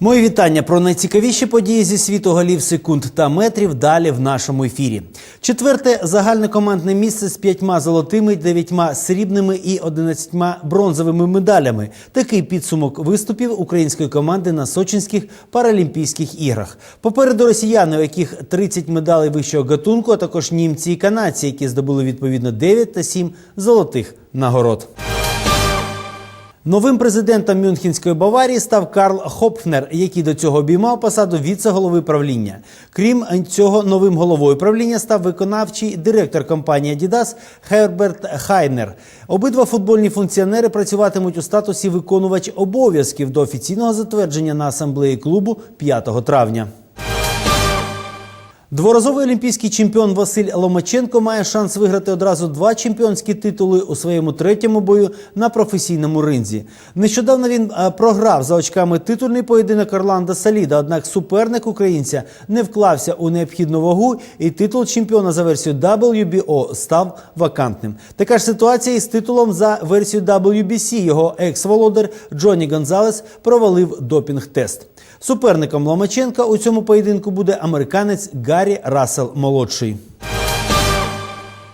Мої вітання про найцікавіші події зі світу голів секунд та метрів далі в нашому ефірі. Четверте загальне командне місце з п'ятьма золотими, дев'ятьма срібними і одинадцятьма бронзовими медалями. Такий підсумок виступів української команди на Сочинських паралімпійських іграх. Попереду росіяни, у яких 30 медалей вищого гатунку, а також німці і канадці, які здобули відповідно 9 та 7 золотих нагород. Новим президентом Мюнхенської Баварії став Карл Хопфнер, який до цього обіймав посаду віце-голови правління. Крім цього, новим головою правління став виконавчий директор компанії Adidas Херберт Хайнер. Обидва футбольні функціонери працюватимуть у статусі виконувач обов'язків до офіційного затвердження на асамблеї клубу 5 травня. Дворазовий олімпійський чемпіон Василь Ломаченко має шанс виграти одразу два чемпіонські титули у своєму третьому бою на професійному ринзі. Нещодавно він е, програв за очками титульний поєдинок Орландо Саліда, однак суперник українця не вклався у необхідну вагу, і титул чемпіона за версією WBO став вакантним. Така ж ситуація із титулом за версією WBC. Його екс-володар Джонні Гонзалес провалив допінг-тест. Суперником Ломаченка у цьому поєдинку буде американець Гаррі Рассел молодший.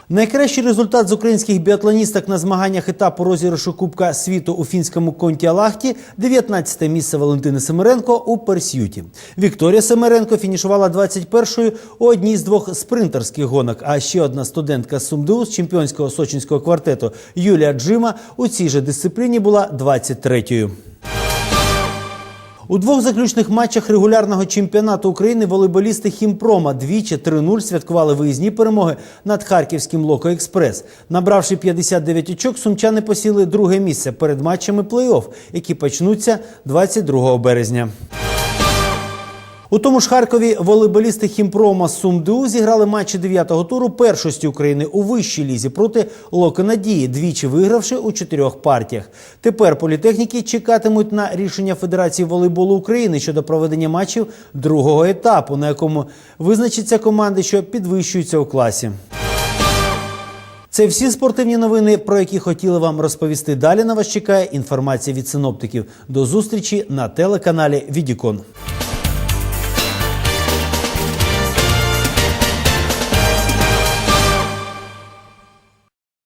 Найкращий результат з українських біатлоністок на змаганнях етапу розіграшу Кубка світу у фінському Контіалахті – 19 місце Валентини Семеренко у Персюті. Вікторія Семеренко фінішувала 21-ю у одній з двох спринтерських гонок. А ще одна студентка з з чемпіонського сочинського квартету Юлія Джима у цій же дисципліні була 23-ю. У двох заключних матчах регулярного чемпіонату України волейболісти Хімпрома двічі 3-0 святкували виїзні перемоги над харківським Локо Експрес. Набравши 59 очок, сумчани посіли друге місце перед матчами плей-офф, які почнуться 22 березня. У тому ж Харкові волейболісти Хімпрома з СумДУ зіграли матчі 9-го туру першості України у вищій лізі проти Локо Надії, двічі вигравши у чотирьох партіях. Тепер політехніки чекатимуть на рішення Федерації волейболу України щодо проведення матчів другого етапу, на якому визначаться команди, що підвищуються у класі. Це всі спортивні новини, про які хотіли вам розповісти. Далі на вас чекає інформація від синоптиків. До зустрічі на телеканалі Відікон.